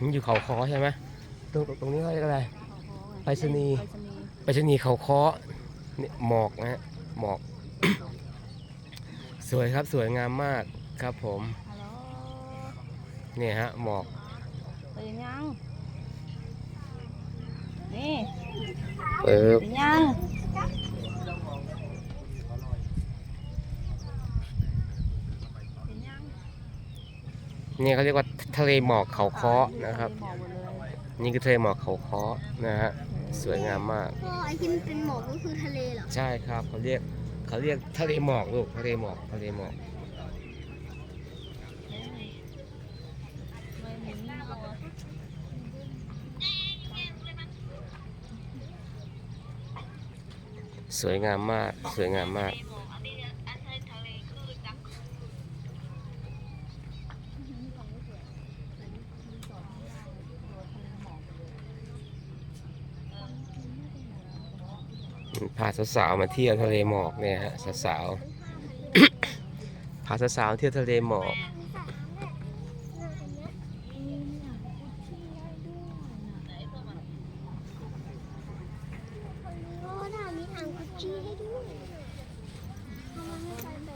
มันอยู่เขาคอใช่ไหมตรงตรงนี้เขาเรียกอะไรไปรษณีย์ไปรษณีย์ไปชนีย์เขาคอเนี่ยหมอกนะฮะหมอก สวยครับสวยงามมากครับผมฮัลโหลเนี่ยฮะหมอกตื่นยังนี่เปิบตื่นยังตื่นยัง เนี่ยเขาเรียกว่าทะเลหมอกเขาคอนะครับหมอกหมดเลยนี่คือทะเลหมอกเขาคอนะฮะสวยงามมากพ่อไอที่มันเป็นหมอกก็คือทะเลเหรอใช่ครับเขาเรียกเขาเรียกทะเลหมอกลูกทะเลหมอกทะเลหมอกไม่มีหมอกสวยงามมาก สวยงามมาก พาสาวๆมาเที่ยวทะเลหมอกเนี่ยฮะสาวๆพาสาวๆเที่ยวทะเลหมอก